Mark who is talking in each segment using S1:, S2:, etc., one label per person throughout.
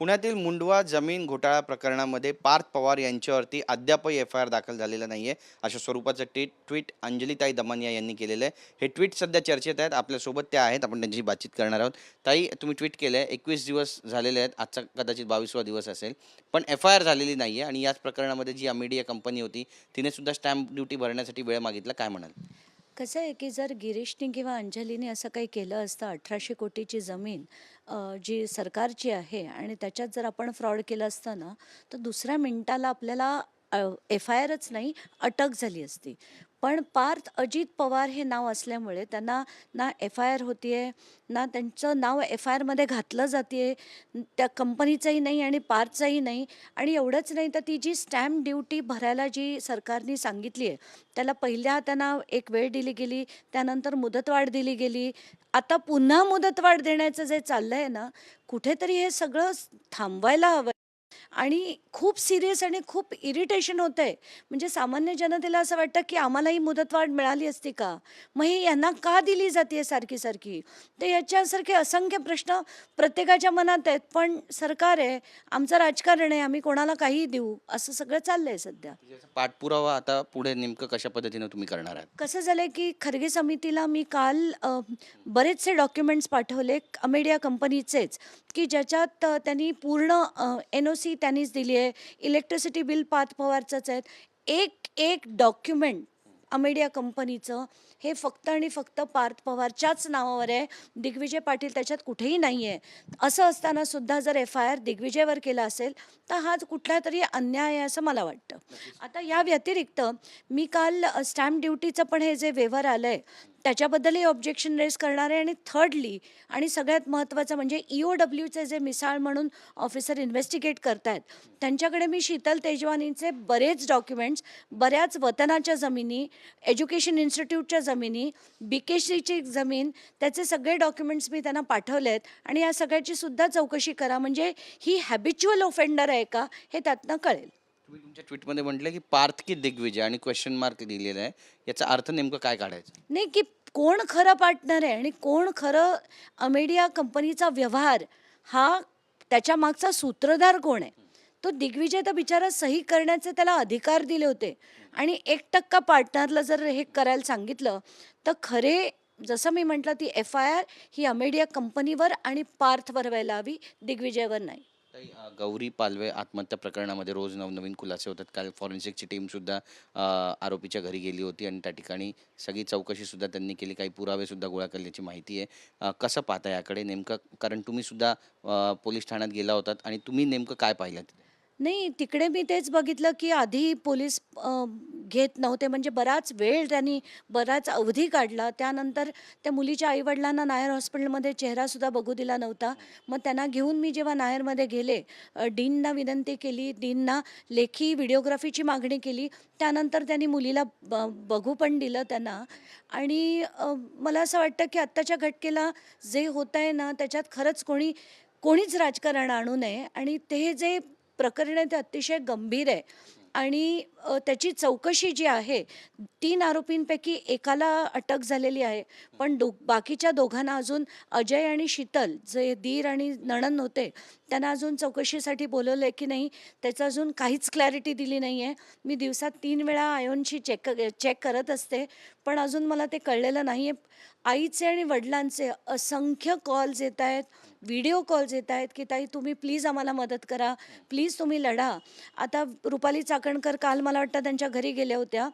S1: पुण्यातील मुंडवा जमीन घोटाळा प्रकरणामध्ये पार्थ पवार यांच्यावरती अद्यापही एफ आय आर दाखल झालेला नाही आहे अशा स्वरूपाचं ट्विट ट्विट अंजलीताई दमानिया यांनी केलेलं आहे. हे ट्विट सध्या चर्चेत आहेत आपल्यासोबत त्या आहेत आपण त्यांची बातचीत करणार आहोत. ताई तुम्ही ट्विट केलं आहे एकवीस दिवस झालेले आहेत आजचा कदाचित बावीसवा दिवस असेल पण एफ आय आर झालेली नाही आहे आणि याच प्रकरणामध्ये जी अमिडिया कंपनी होती तिने सुद्धा स्टॅम्प ड्युटी भरण्यासाठी वेळ मागितला काय म्हणाल?
S2: कसं आहे की जर गिरीशने किंवा अंजलीने असं काही केलं असतं अठराशे कोटीची जमीन अ, जी सरकारची आहे आणि त्याच्यात जर आपण फ्रॉड केलं असतं ना तर दुसऱ्या मिनिटाला आपल्याला एफ आय आरच नाही अटक झाली असती. पण पार्थ अजित पवार हे नाव असल्यामुळे त्यांना ना एफ आय आर होती आहे ना त्यांचं नाव एफ आय आरमध्ये घातलं जाते त्या कंपनीचंही नाही आणि पार्थचंही नाही. आणि एवढंच नाही तर ती जी स्टॅम्प ड्युटी भरायला जी सरकारने सांगितली आहे त्याला पहिल्या त्यांना एक वेळ दिली गेली त्यानंतर मुदतवाढ दिली गेली. आता पुन्हा मुदतवाढ देण्याचं जे चाललं आहे ना कुठेतरी हे सगळं थांबवायला हवं. आणि खूप सिरियस आणि खूप इरिटेशन होतं आहे म्हणजे सामान्य जनतेला असं वाटतं की आम्हालाही मुदतवाढ मिळाली असती का? मग ही यांना का दिली जाते सारखी सारखी? तर याच्यासारखे असंख्य प्रश्न प्रत्येकाच्या मनात आहेत पण सरकार आहे आमचं राजकारण आहे आम्ही कोणाला काहीही देऊ? असं सगळं चाललं आहे सध्या.
S1: याचा पाठपुरावा आता पुढे नेमकं कशा पद्धतीनं तुम्ही करणार आहात?
S2: कसं झालं की खरगे समितीला मी काल अ, बरेचसे डॉक्युमेंट्स पाठवले अमेडिया कंपनीचेच की ज्याच्यात अ, त्यांनी पूर्ण एन ओ सी त्यांनीच दिली आहे. इलेक्ट्रिसिटी बिल पाच पवारचंच आहेत. एक एक डॉक्युमेंट अमेडिया कंपनीचं हे फक्त आणि फक्त पार्थ पवारच्याच नावावर आहे. दिग्विजय पाटील त्याच्यात कुठेही नाही आहे असं असताना सुद्धा जर एफ आय आर दिग्विजयवर केला असेल तर हा कुठला तरी अन्याय आहे असं मला वाटतं. आता या व्यतिरिक्त मी काल स्टॅम्प ड्युटीचं पण हे जे वेव्हर आलं आहे त्याच्याबद्दलही ऑब्जेक्शन रेज करणार आहे. आणि थर्डली आणि सगळ्यात महत्त्वाचं म्हणजे ई ओ डब्ल्यूचे जे मिसाळ म्हणून ऑफिसर इन्व्हेस्टिगेट करतायत त्यांच्याकडे मी शीतल तेजवानीचे बरेच डॉक्युमेंट्स बऱ्याच वतनाच्या जमिनी एज्युकेशन इन्स्टिट्यूटच्या जमिनी बी के सीची जमीन त्याचे सगळे डॉक्युमेंट्स मी त्यांना पाठवले आहेत आणि या सगळ्याची सुद्धा चौकशी करा. म्हणजे ही हॅबिच्युअल ऑफेंडर आहे का हे त्यातनं कळेल.
S1: तुम्ही तुमच्या ट्विटमध्ये म्हटलं की पार्थ की दिग्विजय आणि क्वेश्चन मार्क दिलेला आहे. याचा अर्थ नेमकं काय काढायचं?
S2: नाही की कोण खरं पार्टनर आहे आणि कोण खरं अमेडिया कंपनीचा व्यवहार हा त्याच्या मागचा सूत्रधार कोण आहे? तो दिग्विजय तर बिचारा सही करण्याचे त्याला अधिकार दिले होते. आणि एक टक्का पार्टनरला जर हे करायला सांगितलं तर खरे जसं मी म्हटलं ती एफ आय आर ही अमेडिया कंपनीवर आणि पार्थवर व्हायला हवी दिग्विजयवर नाही.
S1: गौरी पालवे आत्महत्या प्रकरणामध्ये रोज नवनवीन खुलासे होतात. काल फॉरेन्सिकची टीम सुद्धा आरोपीच्या घरी गेली होती आणि त्या ठिकाणी सगळी चौकशी सुद्धा त्यांनी केली. काही पुरावे सुद्धा गोळा केल्याची माहिती आहे. कसं पाहता याकडे? नेमकं कारण तुम्ही सुद्धा पोलीस ठाण्यात गेला होतात आणि तुम्ही नेमकं काय पाहिलं? तिथे?
S2: नाही तिकडे मी तेच बघितलं की आधी पोलीस अ, घेत नव्हते. म्हणजे बराच वेळ त्यांनी बराच अवधी काढला. त्यानंतर त्या मुलीच्या आईवडिलांना नायर हॉस्पिटलमध्ये चेहरासुद्धा बघू दिला नव्हता. मग त्यांना घेऊन मी जेव्हा नायरमध्ये गेले अ, डीनना विनंती केली. डीनना लेखी व्हिडिओग्राफीची मागणी केली. त्यानंतर त्यांनी मुलीला ब बघू पण दिलं त्यांना. आणि अ, मला असं वाटतं की आत्ताच्या घटकेला जे होत आहे ना त्याच्यात खरंच कोणी कोणीच राजकारण आणू नये. आणि ते जे प्रकरण आहे ते अतिशय गंभीर आहे. आणि त्याची चौकशी जी आहे तीन आरोपींपैकी एकाला अटक झालेली आहे. पण दो बाकीच्या दोघांना अजून अजय आणि शीतल जे दीर आणि नणन होते त्यांना अजून चौकशीसाठी बोलवलं आहे की नाही त्याचं अजून काहीच क्लॅरिटी दिली नाही आहे मी दिवसात तीन वेळा आयोनशी चेक चेक करत असते पण अजून मला ते कळलेलं नाही आहे आईचे आणि वडिलांचे असंख्य कॉल्स येत आहेत व्हिडिओ कॉल्स येत आहेत की ताई तुम्ही प्लीज आम्हाला मदत करा. प्लीज तुम्ही लढा. आता रुपाली चाकणकर काल मला वाटतं त्यांच्या घरी गेल्या होत्या.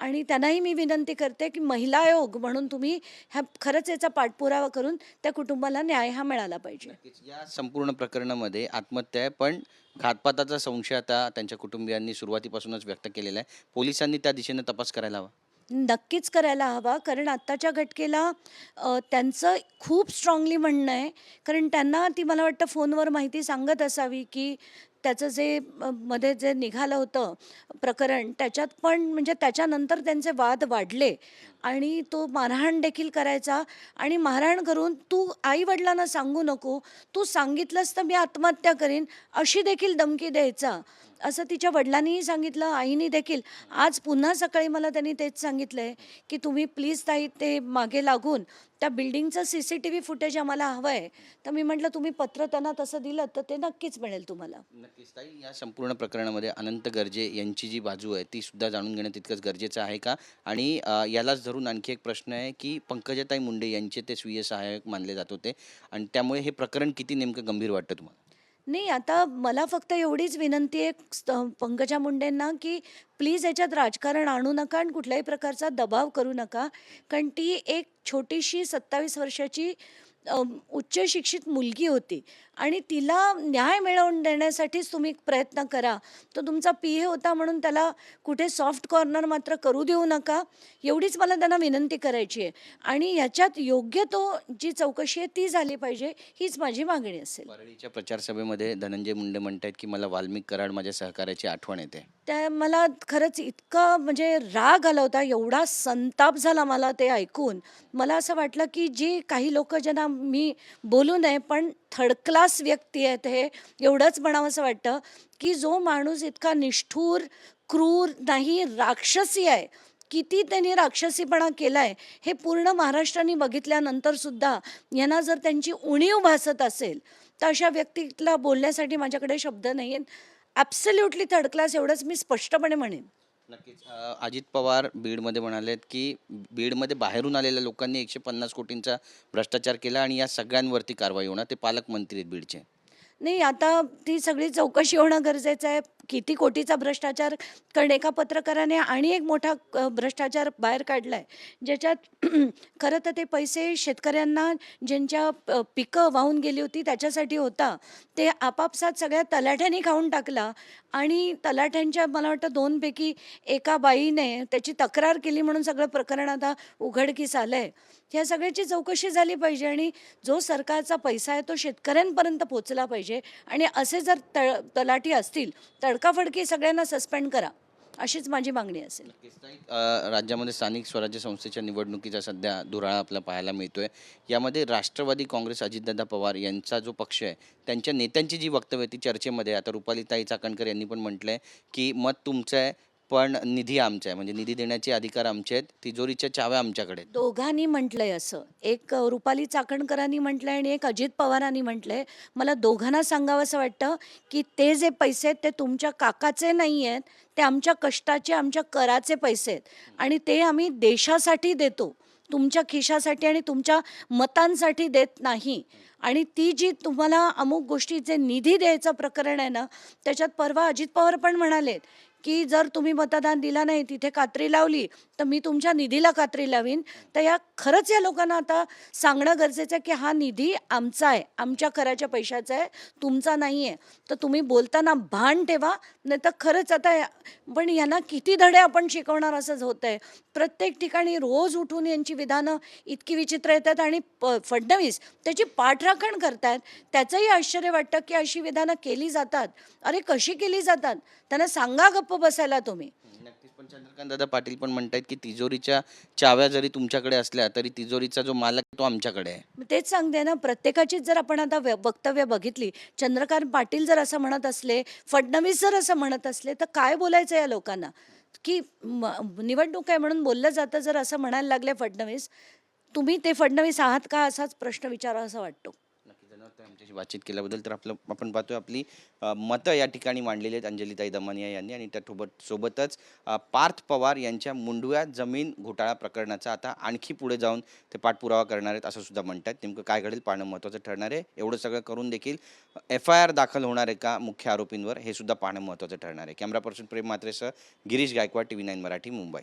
S2: आणि त्यांनाही मी विनंती करते की महिला आयोग म्हणून तुम्ही ह्या खरंच याचा पाठपुरावा करून त्या कुटुंबाला न्याय हा मिळाला पाहिजे.
S1: या संपूर्ण प्रकरणामध्ये आत्महत्या आहे पण घातपाताचा संशय आता त्यांच्या कुटुंबियांनी सुरुवातीपासूनच व्यक्त केलेला आहे. पोलिसांनी त्या दिशेने तपास करायला हवा.
S2: नक्कीच करायला हवा कारण आत्ताच्या घटकेला त्यांचं खूप स्ट्रॉंगली म्हणणं आहे. कारण त्यांना ती मला वाटतं फोनवर माहिती सांगत असावी की त्याचं जे मध्ये जे निघालं होतं प्रकरण त्याच्यात पण म्हणजे त्याच्यानंतर त्यांचे वाद वाढले. आणि तो मारहाण देखील करायचा. आणि मारहाण करून तू आई वडिलांना सांगू नको. तू सांगितलंस तर मी आत्महत्या करीन. अशी देखील धमकी द्यायचा. असं तिच्या वडिलांनीही सांगितलं आईनी देखील. आज पुन्हा सकाळी मला त्यांनी तेच सांगितलं आहे की तुम्ही प्लीज ताई ते मागे लागून त्या बिल्डिंगचं C C T V footage आम्हाला हवं आहे तर मी म्हटलं तुम्ही पत्र त्यांना तसं दिलं तर ते नक्कीच मिळेल तुम्हाला.
S1: नक्कीच ताई या संपूर्ण प्रकरणामध्ये अनंत गर्जे यांची जी बाजू आहे ती सुद्धा जाणून घेणं तितकंच गरजेचं आहे का? आणि अ, यालाच धरून आणखी एक प्रश्न आहे की पंकजाताई मुंडे यांचे ते स्वीय सहाय्यक मानले जात होते. आणि त्यामुळे हे प्रकरण किती नेमकं गंभीर वाटतं तुम्हाला?
S2: नाही आता मला फक्त एवढीच विनंती आहे स्त- पंकजा मुंडेंना की प्लीज याच्यात राजकारण आणू नका आणि कुठल्याही प्रकारचा दबाव करू नका. कारण ती एक छोटीशी सत्तावीस वर्षाची उच्च शिक्षित मुलगी होती आणि तिला न्याय मिळवून देण्यासाठीच तुम्ही प्रयत्न करा. तो तुमचा पी ए होता म्हणून त्याला कुठे सॉफ्ट कॉर्नर मात्र करू देऊ नका एवढीच मला त्यांना विनंती करायची आहे. आणि ह्याच्यात योग्य तो जी चौकशी आहे ती झाली पाहिजे हीच माझी मागणी असेल.
S1: परळीच्या प्रचार सभेमध्ये धनंजय मुंडे म्हणत आहेत की मला वाल्मिक कराड माझ्या सहकार्याची आठवण येते.
S2: त्या मला खरंच इतकं म्हणजे राग आला होता एवढा संताप झाला मला ते ऐकून. मला असं वाटलं की जी काही लोक ज्यांना मी बोलू नये पण थर्ड क्लास व्यक्ती आहेत हे एवढंच म्हणावं असं वाटतं की जो माणूस इतका निष्ठूर क्रूर नाही राक्षसी आहे. किती त्यांनी राक्षसीपणा केला आहे हे पूर्ण महाराष्ट्राने बघितल्यानंतरसुद्धा यांना जर त्यांची उणीव भासत असेल तर अशा व्यक्तीला बोलण्यासाठी माझ्याकडे शब्द नाही आहेत ॲब्सल्युटली थर्ड क्लास एवढंच मी स्पष्टपणे म्हणेन.
S1: नक्कीच. अ, अजित पवार बीडमध्ये म्हणालेत की बीडमध्ये बाहेरून आलेल्या लोकांनी एकशे पन्नास कोटींचा भ्रष्टाचार केला आणि या सगळ्यांवरती कारवाई होणार ते पालकमंत्री आहेत बीडचे.
S2: नाही आता ती सगळी चौकशी होणं गरजेचं आहे. किती कोटीचा भ्रष्टाचार कारण एका पत्रकाराने आणि एक मोठा भ्रष्टाचार बाहेर काढला आहे ज्याच्यात खरं तर ते पैसे शेतकऱ्यांना ज्यांच्या पिकं वाहून गेली होती त्याच्यासाठी होता. ते आपापसात सगळ्या तलाठ्यांनी खाऊन टाकला आणि तलाठ्यांच्या मला वाटतं दोनपैकी एका बाईने त्याची तक्रार केली म्हणून सगळं प्रकरण आता उघडकीस आलं आहे ह्या सगळ्याची चौकशी झाली पाहिजे आणि जो सरकारचा पैसा आहे तो शेतकऱ्यांपर्यंत पोचला पाहिजे. आणि असे जर तळ तलाठी असतील तडकाफडकी सगळ्यांना सस्पेंड करा अशीच माझी मागणी असेल.
S1: राज्यामध्ये स्थानिक स्वराज्य संस्थेच्या निवडणुकीचा सध्या धुराळा आपला पाहायला मिळतोय. यामध्ये राष्ट्रवादी काँग्रेस अजितदादा पवार यांचा जो पक्ष आहे त्यांच्या नेत्यांची जी वक्तव्य ती चर्चेमध्ये आता रुपालीताई चाकणकर यांनी पण म्हटलंय की मत तुमचं आहे पण निधी आमचा आहे. म्हणजे निधी देण्याचे अधिकार आमचे आहेत. तिजोरीच्या चाव्या आमच्याकडे आहेत.
S2: दोघांनी म्हटलंय असं. एक रुपाली चाकणकरांनी म्हटलंय आणि एक अजित पवारांनी म्हटलंय. मला दोघांना सांगावं असं वाटतं की ते जे पैसे आहेत ते तुमच्या काकाचे नाही आहेत. ते आमच्या कष्टाचे आमच्या कराचे पैसे आहेत. आणि ते आम्ही देशासाठी देतो. तुमच्या खिशासाठी आणि तुमच्या मतांसाठी देत नाही. आणि ती जी तुम्हाला अमुक गोष्टी जे निधी द्यायचं प्रकरण आहे ना त्याच्यात परवा अजित पवार पण म्हणालेत की जर तुम्ही मतदान दिला नाही तिथे कात्री लावली तर मी तुमच्या निधीला कात्री लावीन. तर या खरंच या लोकांना आता सांगणं गरजेचं आहे की हा निधी आमचा आहे. आमच्या कराच्या पैशाचा आहे. तुमचा नाही आहे. तर तुम्ही बोलताना भान ठेवा. नाही तर खरंच आता पण यांना किती धडे आपण शिकवणार असंच होत आहे प्रत्येक ठिकाणी रोज उठून यांची विधानं इतकी विचित्र येतात आणि प फडणवीस त्याची पाठराखण करतात त्याचंही आश्चर्य वाटतं की अशी विधानं केली जातात. अरे कशी केली जातात? त्यांना सांगा गप्प बसायला तुम्ही.
S1: पण चंद्रकांत दादा पाटील पण म्हणतायत की तिजोरीच्या चाव्या जरी तुमच्याकडे असल्या तरी तिजोरीचा जो मालक आहे तो आमच्याकडे आहे.
S2: मी तेच सांगते ना प्रत्येकाचीच जर आपण आता व्य- वक्तव्य बघितली चंद्रकांत पाटील जर असं म्हणत असले फडणवीस जर असं म्हणत असले तर काय बोलायचं या लोकांना? की म- निवडणूक आहे म्हणून बोललं जातं जर असं म्हणायला लागले फडणवीस तुम्ही ते फडणवीस आहात का असाच प्रश्न विचारा असं वाटतो.
S1: धन्यवाद आमच्याशी बातचीत केल्याबद्दल तर आपलं आपण पाहतोय आपली मतं या ठिकाणी मांडलेली आहेत. अंजलीताई दमानिया यांनी आणि त्यासोबत सोबतच पार्थ पवार यांच्या मुंडव्या जमीन घोटाळा प्रकरणाचा आता आणखी पुढे जाऊन ते पाठपुरावा करणार आहेत असं सुद्धा म्हणतात. नेमकं काय घडेल पाहणं महत्त्वाचं ठरणार आहे. एवढं सगळं करून देखील एफ आय आर दाखल होणार आहे का मुख्य आरोपींवर हे सुद्धा पाहणं महत्त्वाचं ठरणार आहे. Camera person Prem मात्रेसह Girish Gaikwad T V nine Marathi Mumbai.